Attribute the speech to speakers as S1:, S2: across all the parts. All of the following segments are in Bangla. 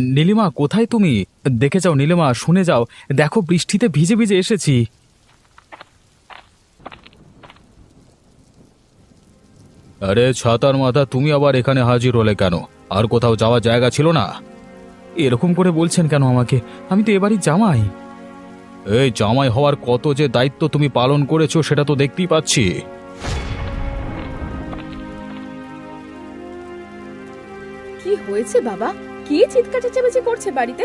S1: নীলিমা কোথায় তুমি? দেখে যাও নীলিমা শুনে যাও। দেখো বৃষ্টিতে ভিজে ভিজে এসেছি। আরে ছাতার মাথা তুমি আবার এখানে হাজির হলে কেন? আর কোথাও যাওয়ার জায়গা ছিল না? এরকম করে বলছেন কেন আমাকে? আমি তো এবারই জামাই। এই জামাই হওয়ার কত যে দায়িত্ব তুমি পালন করেছ সেটা তো দেখতেই পাচ্ছি।
S2: কি হয়েছে বাবা? কি চিৎকার চেঁচামেচি করছে বাড়িতে?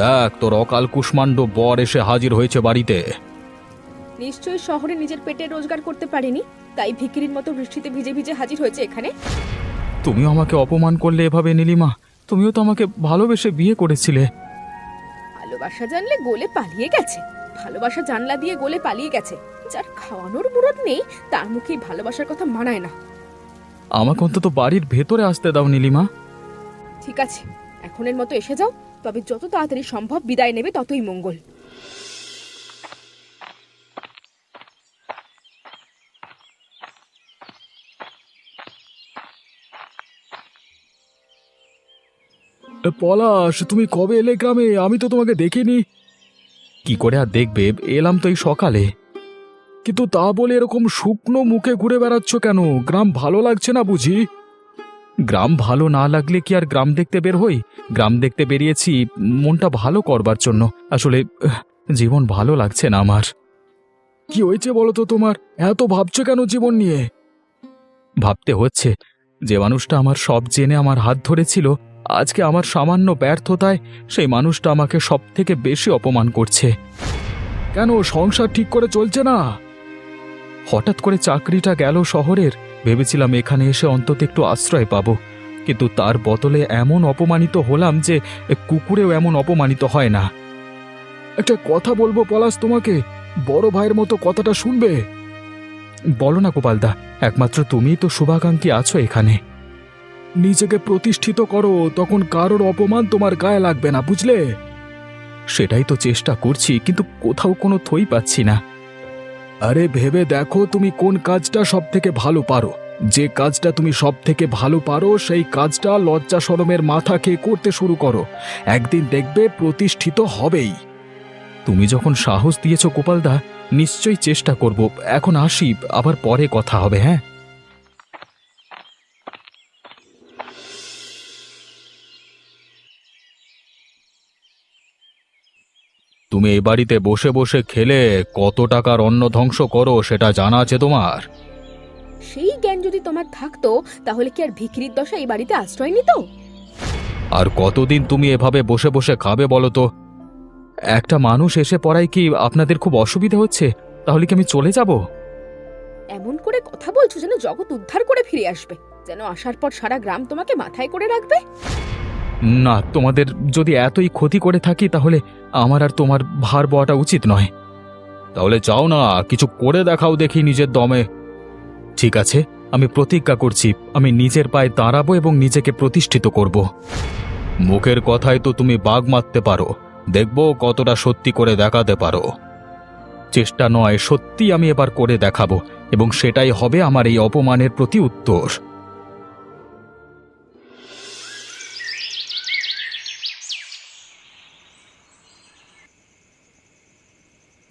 S1: দেখ তোর অকাল কুষ্মাণ্ড বর এসে হাজির হয়েছে বাড়িতে।
S2: নিশ্চয়ই শহরে নিজের পেটে রোজগার করতে পারেনি তাই ভিকিরির মতো বৃষ্টিতে ভিজে ভিজে হাজির হয়েছে এখানে।
S1: তুমিও আমাকে অপমান করলে এভাবে নীলিমা। তুমিও তো আমাকে ভালোবেসে বিয়ে করেছিলে।
S2: ভালোবাসা জানলে গোলে পালিয়ে গেছে। ভালোবাসা জানলা দিয়ে গোলে পালিয়ে গেছে। যার খাওয়ানোর মুরত নেই তার মুখে ভালোবাসার কথা মানায় না।
S1: আমাকে অন্তত বাড়ির ভেতরে আসতে দাও নীলিমা।
S2: ঠিক আছে। এখনের মতো এসে যাও তবে যত তাড়াতাড়ি সম্ভব বিদায় নেবে ততই মঙ্গল।
S1: পলাশ তুমি কবে এলে গ্রামে? আমি তো তোমাকে দেখিনি। কি করে আর দেখবে? এলাম তো এই সকালে। কিন্তু তা বলে এরকম শুকনো মুখে ঘুরে বেড়াচ্ছ কেন? গ্রাম ভালো লাগছে না বুঝি? গ্রাম ভালো না লাগলে কি আর গ্রাম দেখতে বের হই? গ্রাম দেখতে বেরিয়েছি মনটা ভালো করবার জন্য। আসলে আহ, জীবন ভালো লাগছে না আমার। কি হয়েছে বলো তো তোমার? এত ভাবছ কেন জীবন নিয়ে? ভাবতে হচ্ছে। যে মানুষটা আমার সব জেনে আমার হাত ধরেছিল আজকে আমার সামান্য ব্যর্থতায় সেই মানুষটা আমাকে সব থেকে বেশি অপমান করছে। কেন সংসার ঠিক করে চলছে না? হঠাৎ করে চাকরিটা গেল শহরের ভেবেছিলাম এখানে এসে অন্তত একটু আশ্রয় পাবো, কিন্তু তার বদলে এমন অপমানিত হলাম যে কুকুরেও এমন অপমানিত হয় না। একটা কথা বলব পলাশ তোমাকে, বড় ভাইয়ের মতো কথাটা শুনবে? বলো না গোপালদা, একমাত্র তুমিই তো শুভাকাঙ্ক্ষী আছো এখানে। নিজেকে প্রতিষ্ঠিত করো, তখন কারোর অপমান তোমার গায়ে লাগবে না, বুঝলে? সেটাই তো চেষ্টা করছি, কিন্তু কোথাও কোনো থই পাচ্ছি না। আরে ভেবে দেখো তুমি কোন কাজটা সব থেকে ভালো পারো। যে কাজটা তুমি সব থেকে ভালো পারো, সেই কাজটা লজ্জা শরমের মাথা খেয়ে করতে শুরু করো। একদিন দেখবে প্রতিষ্ঠিত হবেই। তুমি যখন সাহস দিয়েছ গোপালদা, নিশ্চয়ই চেষ্টা করব। এখন আসি, আবার পরে কথা হবে হ্যাঁ? তুমি এই বাড়িতে বসে বসে খেলে কত টাকার অন্ন ধ্বংস করো, সেটা জানা আছে তোমার?
S2: সেই জ্ঞান যদি তোমার থাকতো তাহলে কি আর ভিখিরির দশা এই বাড়িতে আশ্রয় নিত?
S1: আর কতদিন তুমি এভাবে বসে বসে খাবে বলো তো? একটা মানুষ এসে পড়ায় কি আপনাদের খুব অসুবিধা হচ্ছে? তাহলে কি আমি চলে যাব?
S2: এমন করে কথা বলছো যেন জগৎ উদ্ধার করে ফিরে আসবে। যেন আসার পর সারা গ্রাম তোমাকে মাথায় করে রাখবে?
S1: না তোমাদের যদি এতই ক্ষতি করে থাকি তাহলে আমার আর তোমার ভার বওয়াটা উচিত নয়। তাহলে যাও না কিছু করে দেখাও দেখি নিজের দমে। ঠিক আছে, আমি প্রতিজ্ঞা করছি, আমি নিজের পায়ে দাঁড়াবো এবং নিজেকে প্রতিষ্ঠিত করব। মুখের কথায় তো তুমি বাঘ মারতে পারো, দেখব কতটা সত্যি করে দেখাতে পারো। চেষ্টা নয়, সত্যি আমি এবার করে দেখাবো, এবং সেটাই হবে আমার এই অপমানের প্রতি উত্তর।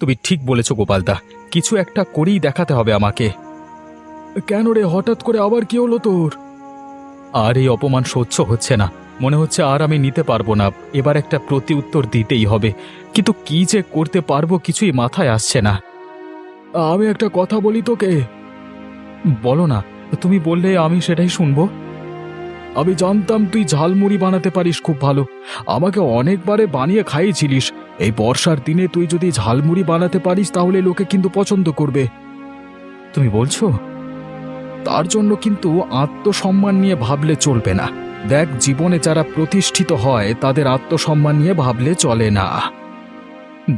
S1: তুমি ঠিক বলেছ গোপালদা, কিছু একটা করেই দেখাতে হবে আমাকে। কেন রে হঠাৎ করে আবার কি হলো তোর? আর এই অপমান সহ্য হচ্ছে না। মনে হচ্ছে আর আমি নিতে পারব না। এবার একটা প্রতি উত্তর দিতেই হবে। কিন্তু কি যে করতে পারব কিছুই মাথায় আসছে না। আমি একটা কথা বলি তোকে। বলো না তুমি বললে আমি সেটাই শুনব? আমি জানতাম তুই ঝালমুড়ি বানাতে পারিস খুব ভালো। আমাকে অনেকবারে বানিয়ে খাইয়েছিলিস। এই বর্ষার দিনে তুই যদি ঝালমুড়ি বানাতে পারিস তাহলে লোকে কিন্তু পছন্দ করবে। তুমি বলছো? তার জন্য কিন্তু আত্মসম্মান নিয়ে ভাবলে চলবে না। দেখ, জীবনে যারা প্রতিষ্ঠিত হয়, তাদের আত্মসম্মান নিয়ে ভাবলে চলে না।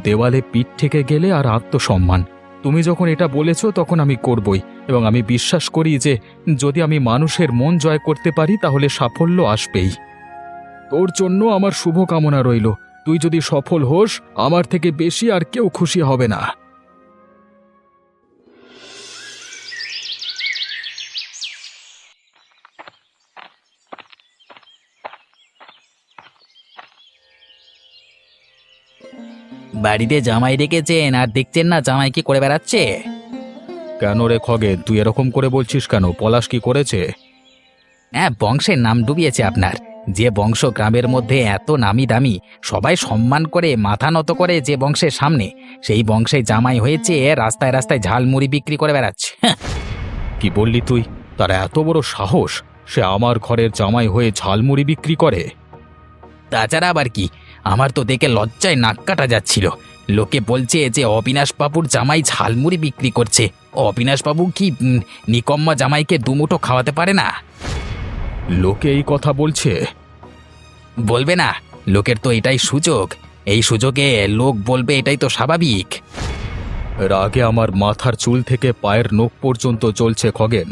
S1: দেওয়ালে পিঠ থেকে গেলে আর আত্মসম্মান। তুমি যখন এটা বলেছ, তখন আমি করবই। এবং আমি বিশ্বাস করি যে, যদি আমি মানুষের মন জয় করতে পারি, তাহলে সাফল্য আসবেই। তোর জন্য আমার শুভকামনা রইল। তুই যদি সফল হোস, আমার থেকে বেশি আর কেউ খুশি হবে না।
S3: বাড়িতে জামাই রেখেছেন আর দেখছেন না জামাই কি করে বেড়াচ্ছে?
S1: কেন রে খগে তুই এরকম করে বলছিস কেন? পলাশ কি করেছে?
S3: হ্যাঁ বংশের নাম ডুবিয়েছে আপনার। যে বংশ গ্রামের মধ্যে এত নামি দামি সবাই সম্মান করে মাথা নত করে যে বংশের সামনে সেই বংশে জামাই হয়েছে রাস্তায় রাস্তায় ঝালমুড়ি বিক্রি করে বেড়াচ্ছে। হ্যাঁ,
S1: কি বললি তুই? তার এত বড় সাহস সে আমার ঘরের জামাই হয়ে ঝালমুড়ি বিক্রি করে।
S3: তাছাড়া আবার কি? আমার তো দেখে লজ্জায় নাক কাটা যাচ্ছিল। লোকে বলছে যে অবিনাশ বাবুর জামাই ঝালমুড়ি বিক্রি করছে। অবিনাশ বাবু কি উম, নিকম্মা জামাইকে দুমুটো খাওয়াতে পারে না?
S1: লোকে এই কথা বলছে।
S3: বলবে না লোকের তো এটাই সুযোগ। এই সুযোগে লোক বলবে এটাই তো স্বাভাবিক।
S1: রাগে আমার মাথার চুল থেকে পায়ের নখ পর্যন্ত চলছে খগেন।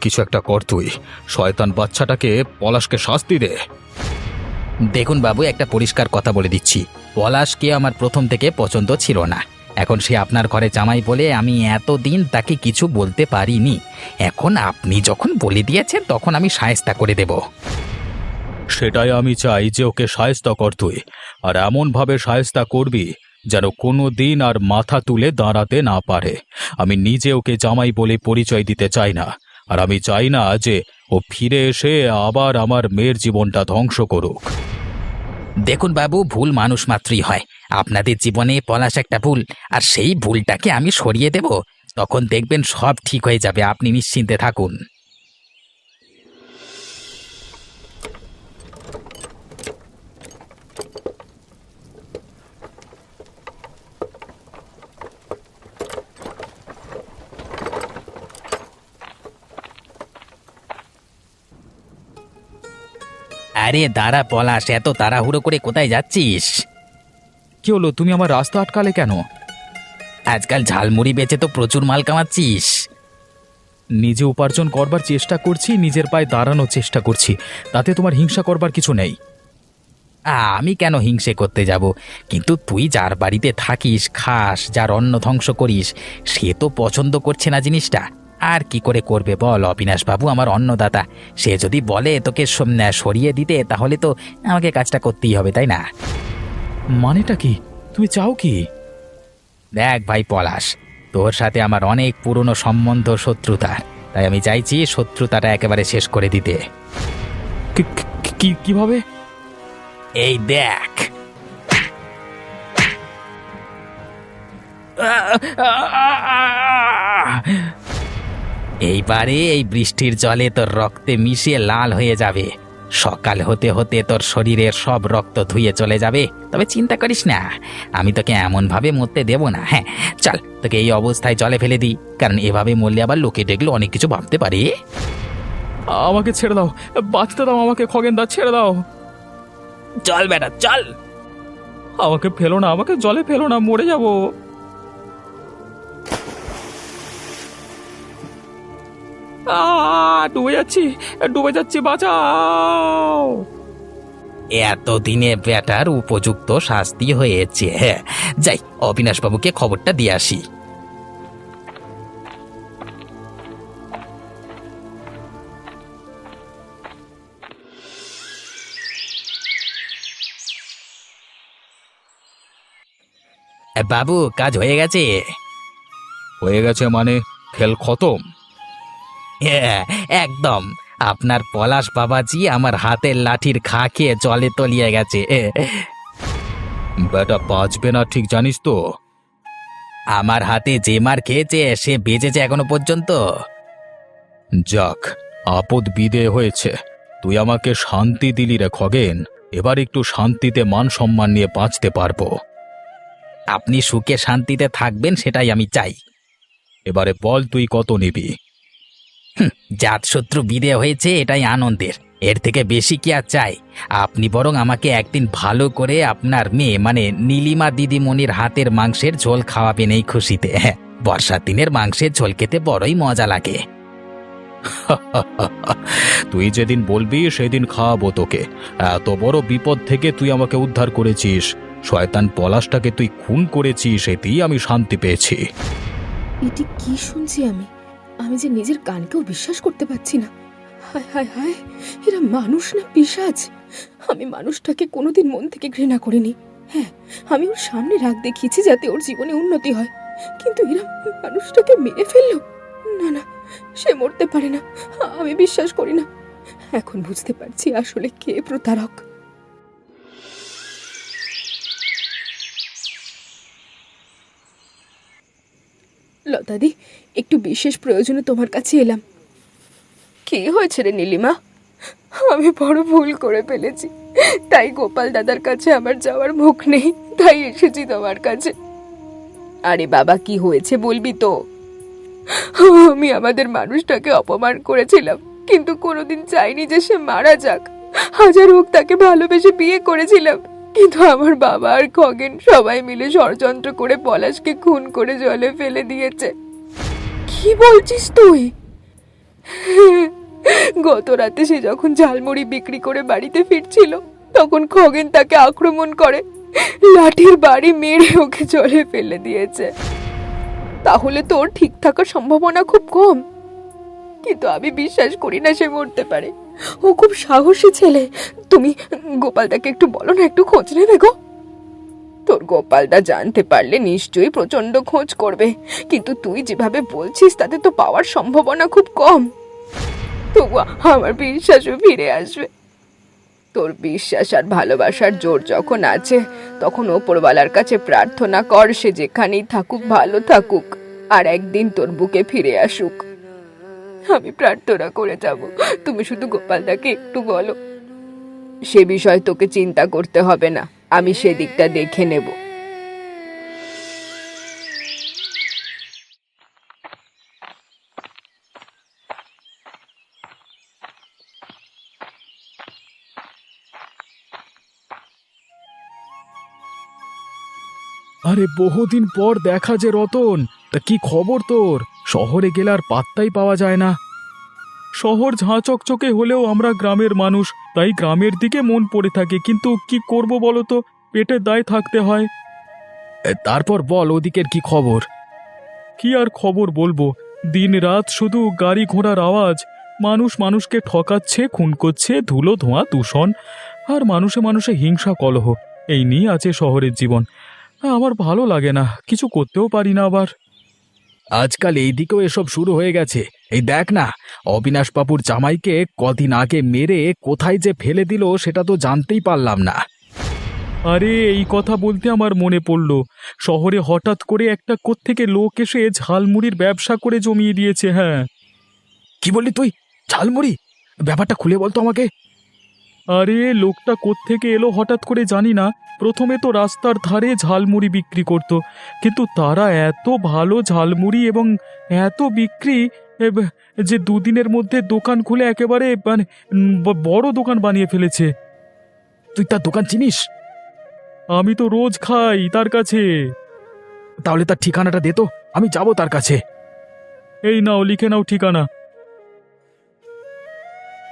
S1: কিছু একটা কর তুই। শয়তান বাচ্চাটাকে পলাশকে শাস্তি দে।
S3: দেখুন বাবু, একটা পরিষ্কার কথা বলে দিচ্ছি। পলাশকে আমার প্রথম থেকে পছন্দ ছিল না। এখন সে আপনার ঘরে জামাই বলে আমি এতদিন তাকে কিছু বলতে পারিনি। এখন আপনি যখন বলে দিয়েছেন, তখন আমি সায়স্তা করে দেব।
S1: সেটাই আমি চাই যে ওকে সায়স্তা কর তুই। আর এমনভাবে সায়স্তা করবি যেন কোনো দিন আর মাথা তুলে দাঁড়াতে না পারে। আমি নিজে ওকে জামাই বলে পরিচয় দিতে চাই না। আর আমি চাই না যে ও ফিরে এসে আবার আমার মেয়ের জীবনটা ধ্বংস করুক।
S3: দেখুন বাবু, ভুল মানুষ মাত্রই হয়। আপনাদের জীবনে পলাশ একটা ভুল, আর সেই ভুলটাকে আমি সরিয়ে দেব। তখন দেখবেন সব ঠিক হয়ে যাবে, আপনি নিশ্চিন্তে থাকুন। আরে দাঁড়া পলাশ এত তাড়াহুড়ো করে কোথায় যাচ্ছিস?
S1: কি হলো তুমি আমার রাস্তা আটকালে কেন?
S3: আজকাল ঝালমুড়ি বেচে তো প্রচুর মাল কামাচ্ছিস।
S1: নিজে উপার্জন করবার চেষ্টা করছি নিজের পায়ে দাঁড়ানোর চেষ্টা করছি তাতে তোমার হিংসা করবার কিছু নেই।
S3: আ, আমি কেন হিংসে করতে যাব? কিন্তু তুই যার বাড়িতে থাকিস খাস যার অন্ন ধ্বংস করিস সে তো পছন্দ করছে না জিনিসটা। আর কি করে করবে বল অবিনাশ বাবু আমার অন্নদাতা। সে যদি বলে তোকে সম- সরিয়ে দিতে তাহলে তো আমাকে কাজটা করতেই হবে তাই না?
S1: মানেটা কি? তুমি চাও কি?
S3: দেখ ভাই পলাশ তোর সাথে আমার অনেক পুরনো সম্বন্ধ শত্রুতার তাই আমি চাইছি শত্রুতাটা একেবারে শেষ করে দিতে।
S1: কি- কি- কি কীভাবে?
S3: এই দেখ। এইবারে এই বৃষ্টির জলে তোর রক্তে মিশিয়ে লাল হয়ে যাবে। সকাল হতে হতে তোর শরীরের সব রক্ত ধুয়ে চলে যাবে। তবে চিন্তা করিস না আমি তোকে এমনভাবে মরতে দেব না। হ্যাঁ চল তোকে এই অবস্থায় জলে ফেলে দিই। কারণ এভাবে মরলে আবার লোকে দেখলে অনেক কিছু ভাবতে পারে।
S1: আমাকে ছেড়ে দাও বাঁচতে দাও আমাকে খগেন দা ছেড়ে দাও।
S3: চল বেটা চল।
S1: আমাকে ফেলো না আমাকে জলে ফেলো না মরে যাব। ডুবে যাচ্ছি ডুবে যাচ্ছি বাঁচাও।
S3: এতদিনে বেটার উপযুক্ত শাস্তি হয়েছে। হ্যাঁ যাই অবিনাশবাবুকে খবরটা দিয়ে আসি। এ, বাবু কাজ হয়ে গেছে?
S1: হয়ে গেছে মানে খেল খতম।
S3: হ্যাঁ একদম। আপনার পলাশ বাবাজি আমার হাতের লাঠির খা খেয়ে জলে তলিয়ে গেছে।
S1: বেটা বাঁচবে না ঠিক জানিস তো?
S3: আমার হাতে যে মার খেয়েছে, সে বেঁচেছে এখনও পর্যন্ত।
S1: যাক, আপদ বিদে হয়েছে। তুই আমাকে শান্তি দিলি রে খগেন। এবার একটু শান্তিতে মান সম্মান নিয়ে বাঁচতে পারব।
S3: আপনি সুখে শান্তিতে থাকবেন সেটাই আমি চাই।
S1: এবারে বল তুই কত নিবি?
S3: জাত শত্রু বিদে হয়েছে এটাই আনন্দের। এর থেকে বেশি কি আর চাই? আপনি বরং আমাকে একদিন ভালো করে আপনার মেয়ে মানে নীলিমা দিদিমণির হাতের মাংসের ঝোল খাওয়াবেন এই খুশিতে। হ্যাঁ বর্ষার দিনের মাংসের ঝোল খেতে বড়ই মজা লাগে।
S1: তুই যেদিন বলবি সেদিন খাওয়াবো তোকে। এত বড় বিপদ থেকে তুই আমাকে উদ্ধার করেছিস। শয়তান পলাশটাকে তুই খুন করেছিস এতেই আমি শান্তি পেয়েছি।
S2: এটি কি শুনছি আমি? আমি যে নিজের কানকেও বিশ্বাস করতে পারছি না। হায় হায় হায়, এরা মানুষ না পিশাচ আমি মানুষটাকে কোনোদিন মন থেকে ঘৃণা করিনি। হ্যাঁ আমি ওর সামনে রাগ দেখিয়েছি যাতে ওর জীবনে উন্নতি হয়। কিন্তু এরা মানুষটাকে মেরে ফেলল। না না, সে মরতে পারে না। আমি বিশ্বাস করি না। এখন বুঝতে পারছি আসলে কে প্রতারক। লতাদি একটু বিশেষ প্রয়োজনে তোমার কাছে এলাম। কি হয়েছে রে নীলিমা? আমি বড় ভুল করে ফেলেছি। তাই গোপাল দাদার কাছে আমার যাওয়ার মুখ নেই, তাই এসেছি তোমার কাছে। আরে বাবা, কি হয়েছে বলবি তো? আমি আমাদের মানুষটাকে অপমান করেছিলাম, কিন্তু কোনোদিন চাইনি যে সে মারা যাক। হাজার হোক তাকে ভালোবেসে বিয়ে করেছিলাম। কিন্তু আমার বাবা আর খগেন সবাই মিলে ষড়যন্ত্র করে পলাশকে খুন করে জলে ফেলে দিয়েছে। কি বলছিস তুই? গত রাতে সে যখন ঝালমুড়ি বিক্রি করে বাড়িতে ফিরছিল, তখন খগেন তাকে আক্রমণ করে, লাঠির বাড়ি মেরে ওকে জলে ফেলে দিয়েছে। তাহলে তোর ঠিক থাকার সম্ভাবনা খুব কম। কিন্তু আমি বিশ্বাস করি না সে মরতে পারে। ও খুব সাহসী ছেলে। তুমি গোপালদাকে একটু বলো না, একটু খোঁজ নেবে গো। তোর গোপালদা জানতে পারলে নিশ্চয়ই প্রচণ্ড খোঁজ করবে। কিন্তু তুই যেভাবে বলছিস, তাতে তো পাওয়ার সম্ভাবনা খুব কম। তবু আমার বিশ্বাসও ফিরে আসবে। তোর বিশ্বাস আর ভালোবাসার জোর যখন আছে, তখন ওপরওয়ালার কাছে প্রার্থনা কর, সে যেখানেই থাকুক, ভালো থাকুক। আর একদিন তোর বুকে ফিরে আসুক। আমি প্রার্থনা করে যাব। তুমি শুধু গোপালদাকে একটু বলো। সে বিষয় তোকে চিন্তা করতে হবে না। আমি সেদিকটা দেখে নেব।
S1: আরে বহুদিন পর দেখা যে রতন, তা কি খবর তোর? শহরে গেলে আর পাত্তাই পাওয়া যায় না। শহর ঝাঁ চকচকে হলেও আমরা গ্রামের মানুষ তাই গ্রামের দিকে মন পড়ে থাকে কিন্তু কি করব বলো তো? পেটের দায় থাকতে হয়। তারপর বল ওদিকের কি খবর? কি আর খবর বলব? দিন রাত শুধু গাড়ি ঘোড়ার আওয়াজ। মানুষ মানুষকে ঠকাচ্ছে খুন করছে ধুলো ধোঁয়া দূষণ আর মানুষে মানুষে হিংসা কলহ। এই নিয়ে আছে শহরের জীবন। আমার ভালো লাগে না কিছু করতেও পারি না আবার। আজকাল এই দিকেও এসব শুরু হয়ে গেছে। এই দেখ না অবিনাশ বাবুর জামাইকে কদিন আগে মেরে কোথায় যে ফেলে দিল সেটা তো জানতেই পারলাম না। আরে এই কথা বলতে আমার মনে পড়ল। শহরে হঠাৎ করে একটা কোত্থেকে লোক এসে ঝালমুড়ির ব্যবসা করে জমিয়ে দিয়েছে হ্যাঁ। কি বললি তুই? ঝালমুড়ি? ব্যাপারটা খুলে বলতো আমাকে। আরে, লোকটা কোত্থেকে এলো হঠাৎ করে জানি না। প্রথমে তো রাস্তার ধারে ঝালমুড়ি বিক্রি করত, কিন্তু তারা এত ভালো ঝালমুড়ি এবং এত বিক্রি যে দুদিনের মধ্যে দোকান খুলে একেবারে মানে বড় দোকান বানিয়ে ফেলেছে। তুই তার দোকান চিনিস? আমি তো রোজ খাই তার কাছে। তাহলে তার ঠিকানাটা দে তো, আমি যাব তার কাছে। এই নাও, লিখে নাও ঠিকানা।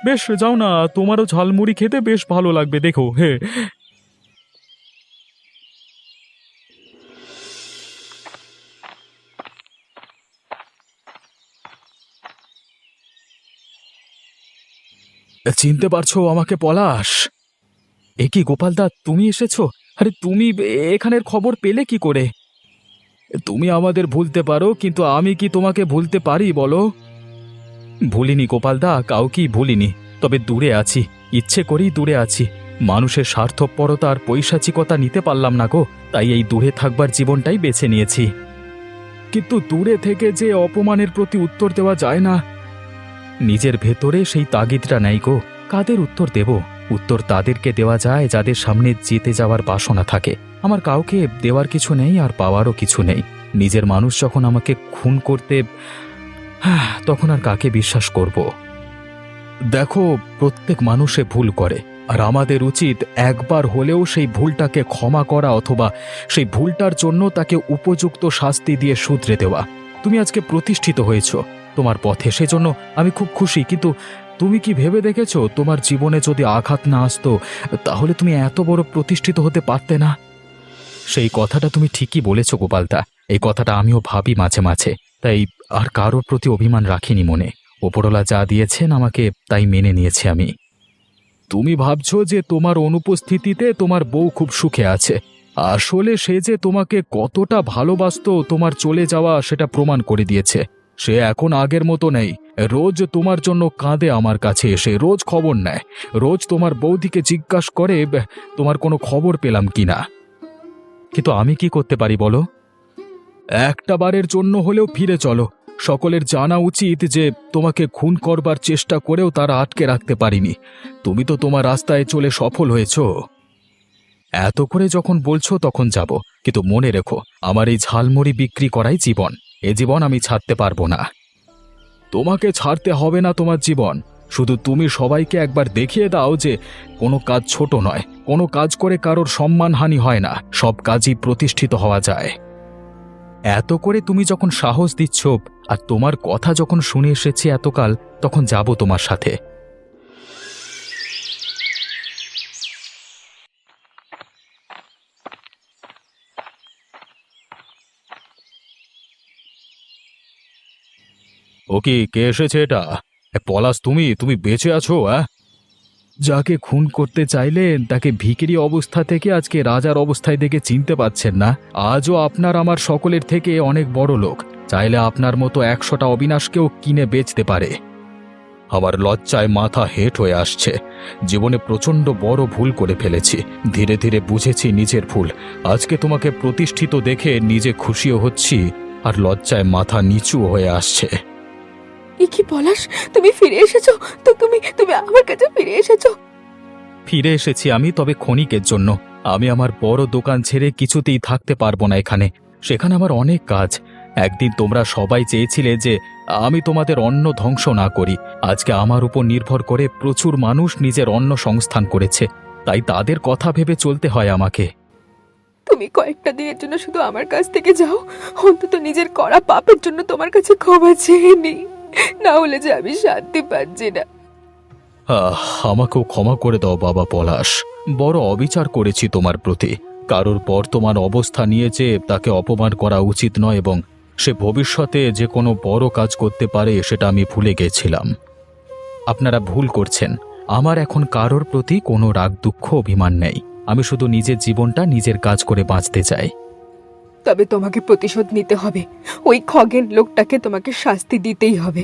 S1: বেশ, যাও না, তোমারও ঝালমুড়ি খেতে বেশ ভালো লাগবে, দেখো, হে। চিনতে পারছ আমাকে পলাশ? এ কি গোপালদা তুমি এসেছ? আরে, তুমি এখানের খবর পেলে কি করে? তুমি আমাদের ভুলতে পারো, কিন্তু আমি কি তোমাকে ভুলতে পারি, বলো? ভুলিনি গোপালদা কাউকেই ভুলিনি। তবে দূরে আছি, ইচ্ছে করেই দূরে আছি। মানুষের স্বার্থপরতা আর পৈশাচিকতা নিতে পারলাম না গো, তাই এই দূরে থাকবার জীবনটাই বেছে নিয়েছি। কিন্তু দূরে থেকে যে অপমানের প্রতি উত্তর দেওয়া যায় না। নিজের ভেতরে সেই তাগিদটা নেই গো। কাদের উত্তর দেব? উত্তর তাদেরকে দেওয়া যায় যাদের সামনে যেতে যাওয়ার বাসনা থাকে। আমার কাউকে দেওয়ার কিছু নেই আর পাওয়ারও কিছু নেই। নিজের মানুষ যখন আমাকে খুন করতে হ্যাঁ, তখন আর কাকে বিশ্বাস করব? দেখো প্রত্যেক মানুষে ভুল করে আর আমাদের উচিত একবার হলেও সেই ভুলটাকে ক্ষমা করা অথবা সেই ভুলটার জন্য তাকে উপযুক্ত শাস্তি দিয়ে শুধরে দেওয়া। তুমি আজকে প্রতিষ্ঠিত হয়েছ তোমার পথে সেজন্য আমি খুব খুশি কিন্তু তুমি কি ভেবে দেখেছ তোমার জীবনে যদি আঘাত না আসতো তাহলে তুমি এত বড় প্রতিষ্ঠিত হতে পারতে না? সেই কথাটা তুমি ঠিকই বলেছ গোপালদা। এই কথাটা আমিও ভাবি মাঝে মাঝে। তাই আর কারোর প্রতি অভিমান রাখিনি মনে। ওপরওয়ালা যা দিয়েছেন আমাকে তাই মেনে নিয়েছি আমি। তুমি ভাবছ যে তোমার অনুপস্থিতিতে তোমার বউ খুব সুখে আছে। আসলে সে যে তোমাকে কতটা ভালোবাসতো, তোমার চলে যাওয়া সেটা প্রমাণ করে দিয়েছে। সে এখন আগের মতো নেই। রোজ তোমার জন্য কাঁদে আমার কাছে এসে, রোজ খবর নেয়। রোজ তোমার বৌদিকে জিজ্ঞাসা করে "ব- তোমার কোনো খবর পেলাম কিনা কিন্তু আমি কি করতে পারি বলো? একটা বারের জন্য হলেও ফিরে চলো। সকলের জানা উচিত যে, তোমাকে খুন করবার চেষ্টা করেও তারা আটকে রাখতে পারিনি। তুমি তো তোমার রাস্তায় চলে সফল হয়েছো। এত করে যখন বলছো তখন যাব। কিন্তু মনে রেখো, আমার এই ঝালমুড়ি বিক্রি করাই জীবন। এ জীবন আমি ছাড়তে পারব না। তোমাকে ছাড়তে হবে না তোমার জীবন। শুধু তুমি সবাইকে একবার দেখিয়ে দাও যে, কোনো কাজ ছোট নয়। কোনো কাজ করে কারোর সম্মানহানি হয় না। সব কাজই প্রতিষ্ঠিত হওয়া যায়। এত করে তুমি যখন সাহস দিচ্ছ আর তোমার কথা যখন শুনে এসেছি এতকাল, তখন যাব তোমার সাথে। ও কি, কে এসেছে এটা? পলাশ, তুমি তুমি বেঁচে আছো হ্যাঁ যাকে খুন করতে চাইলেন তাকে ভিকিরি অবস্থা থেকে আজকে রাজার অবস্থায় দেখে চিনতে পাচ্ছেন না। আজও আপনার আমার সকলের থেকে অনেক বড় লোক। চাইলে আপনার মতো একশোটা অবিনাশকেও কিনে বেচতে পারে। আমার লজ্জায় মাথা হেট হয়ে আসছে। জীবনে প্রচণ্ড বড় ভুল করে ফেলেছি। ধীরে ধীরে বুঝেছি নিজের ভুল। আজকে তোমাকে প্রতিষ্ঠিত দেখে নিজে খুশিও হচ্ছি আর লজ্জায় মাথা নিচু হয়ে আসছে।
S2: এ কি পলাশ? তুমি ফিরে এসেছ? তো তুমি তুমি আমার কাছে ফিরে এসেছ?
S1: ফিরে এসেছি আমি তবে ক্ষণিকের জন্য। আমি আমার বড় দোকান ছেড়ে কিছুতেই থাকতে পারব না এখানে। সেখানে আমার অনেক কাজ। একদিন তোমরা সবাই চেয়েছিলে যে আমি তোমাদের অন্ন ধ্বংস না করি। আজকে আমার উপর নির্ভর করে প্রচুর মানুষ নিজের অন্ন সংস্থান করেছে। তাই তাদের কথা ভেবে চলতে হয় আমাকে।
S2: তুমি কয়েকটা দিনের জন্য শুধু আমার কাছ থেকে যাও। অন্তত নিজের করা পাপের জন্য তোমার কাছে ক্ষমা চেয়ে নিই। না হলে যে আমি শান্তি পাচ্ছি না।
S1: আমাকেও ক্ষমা করে দাও বাবা পলাশ। বড় অবিচার করেছি তোমার প্রতি। কারোর বর্তমান অবস্থা নিয়ে যে তাকে অপমান করা উচিত নয় এবং সে ভবিষ্যতে যে কোনো বড় কাজ করতে পারে, সেটা আমি ভুলে গেছিলাম। আপনারা ভুল করছেন। আমার এখন কারোর প্রতি কোনো রাগ, দুঃখ, অভিমান নেই। আমি শুধু নিজের জীবনটা নিজের কাজ করে বাঁচতে চাই।
S2: তবে তোমাকে প্রতিশোধ নিতে হবে। ওই খগেন লোকটাকে তোমাকে শাস্তি দিতেই হবে।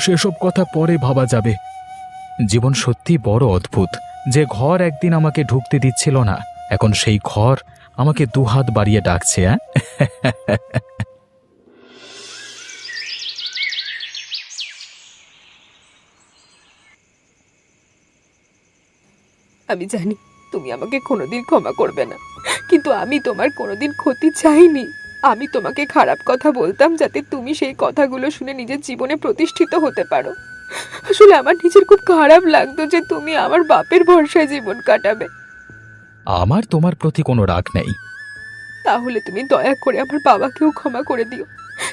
S1: সেসব কথা পরে ভাবা যাবে। জীবন সত্যি বড় অদ্ভুত। যে ঘর একদিন আমাকে ঢুকতে দিচ্ছিল না এখন সেই ঘর আমাকে দুহাত বাড়িয়ে ডাকছে হ্যাঁ
S2: আমি জানি তুমি আমাকে কোনোদিন ক্ষমা করবে না। কিন্তু আমি তোমার কোনোদিন ক্ষতি চাইনি। আমি তোমাকে খারাপ কথা বলতাম যাতে তুমি সেই কথাগুলো শুনে নিজের জীবনে প্রতিষ্ঠিত হতে পারো। আসলে আমার নিজের খুব খারাপ লাগতো যে তুমি আমার বাপের ভরসায় জীবন কাটাবে।
S1: আমার তোমার প্রতি কোনো রাগ নেই।
S2: তাহলে তুমি দয়া করে আমার বাবাকেও ক্ষমা করে দিও।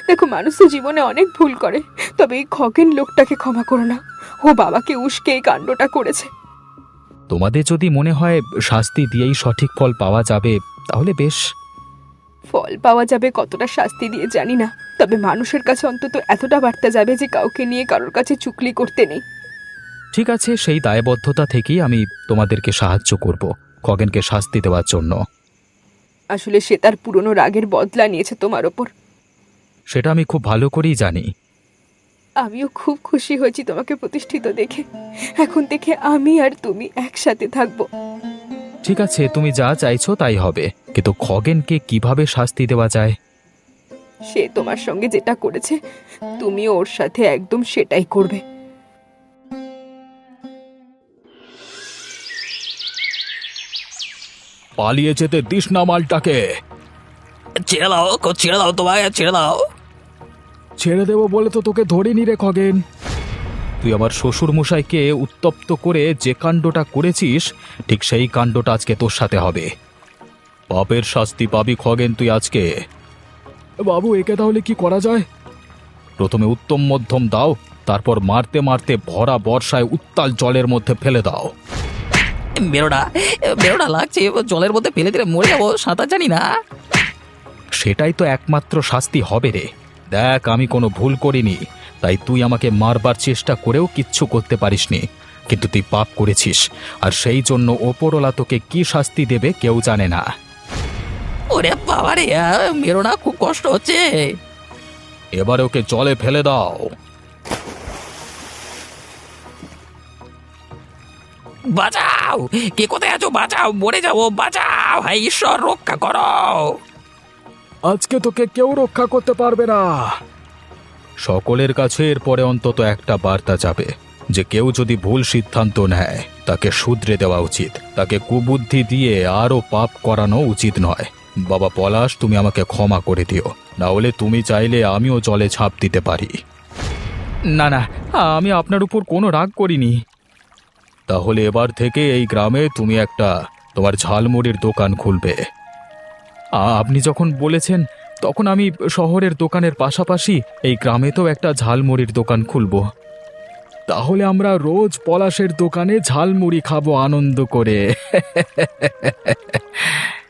S2: দেখো মানুষ তো জীবনে অনেক ভুল করে তবে এই খগেন লোকটাকে ক্ষমা করো না। ও বাবাকে উস্কে এই কাণ্ডটা করেছে।
S1: তোমাদের যদি মনে হয় শাস্তি দিয়েই সঠিক ফল পাওয়া যাবে তাহলে বেশ।
S2: ফল পাওয়া যাবে কতটা শাস্তি দিয়ে জানি না তবে মানুষের কাছে অন্তত এতটা বার্তা যাবে যে কাউকে নিয়ে কারোর কাছে চুকলি করতে নেই।
S1: ঠিক আছে সেই দায়বদ্ধতা থেকেই আমি তোমাদেরকে সাহায্য করব খগেনকে শাস্তি দেওয়ার জন্য।
S2: আসলে সে তার পুরনো রাগের বদলা নিয়েছে তোমার ওপর।
S1: সেটা আমি খুব ভালো করেই জানি।
S2: আমিও খুব খুশি হয়েছি তোমাকে প্রতিষ্ঠিত দেখে। এখন থেকে আমি আর তুমি একসাথে থাকব।
S1: ঠিক আছে তুমি যা চাইছো তাই হবে। কিন্তু খগেনকে কীভাবে শাস্তি দেওয়া যায়?
S2: সে তোমার সঙ্গে যেটা করেছে তুমি ওর সাথে একদম সেটাই করবে।
S1: পালিয়ে যেতে দিস না মালটাকে।
S3: ছেড়ে দাও ছেড়ে দাও তোমায় ছেড়ে দাও।
S1: ছেড়ে দেবো বলে তো তোকে ধরিনি রে খগেন। তুই আমার শ্বশুর মশাইকে উত্তপ্ত করে যে কাণ্ডটা করেছিস ঠিক সেই কাণ্ডটা আজকে তোর সাথে হবে। পাপের শাস্তি পাবি খগেন তুই আজকে। বাবু একে তাহলে কি করা যায়? প্রথমে উত্তম মধ্যম দাও তারপর মারতে মারতে ভরা বর্ষায় উত্তাল জলের মধ্যে ফেলে দাও।
S3: বেরোটা বেরোটা লাগছে জলের মধ্যে ফেলে দিলে মরে যাব সাঁতার জানি না।
S1: সেটাই তো একমাত্র শাস্তি হবে রে। দেখ আমি কোনো ভুল করিনি। তাই তুই আমাকে মারবার চেষ্টা করেও কিচ্ছু করতে পারিসনি। কিন্তু তুই পাপ করেছিস আর সেই জন্য ওপরওয়ালা তোকে কি শাস্তি দেবে কেউ জানে না।
S3: ওরে বাবা রে মেরো না খুব কষ্ট হচ্ছে।
S1: এবার ওকে জলে ফেলে দাও।
S3: বাঁচাও! কে কোথায় আছো? বাঁচাও মরে যাব বাঁচাও! হাই ঈশ্বর রক্ষা করো!
S1: আজকে তোকে কেউ রক্ষা করতে পারবে না। সকলের কাছে এরপরে অন্তত একটা বার্তা যাবে যে কেউ যদি ভুল সিদ্ধান্ত নেয় তাকে শুধরে দেওয়া উচিত। তাকে কুবুদ্ধি দিয়ে আরও পাপ করানো উচিত নয়। বাবা পলাশ তুমি আমাকে ক্ষমা করে দিও। না হলে তুমি চাইলে আমিও জলে ঝাঁপ দিতে পারি। না না আমি আপনার উপর কোনো রাগ করিনি। তাহলে এবার থেকে এই গ্রামে তুমি একটা তোমার ঝালমুড়ির দোকান খুলবে। আপনি যখন বলেছেন, তখন আমি শহরের দোকানের পাশাপাশি এই গ্রামেতেও একটা ঝালমুড়ির দোকান খুলব। তাহলে আমরা রোজ পলাশের দোকানে ঝালমুড়ি খাব আনন্দ করে।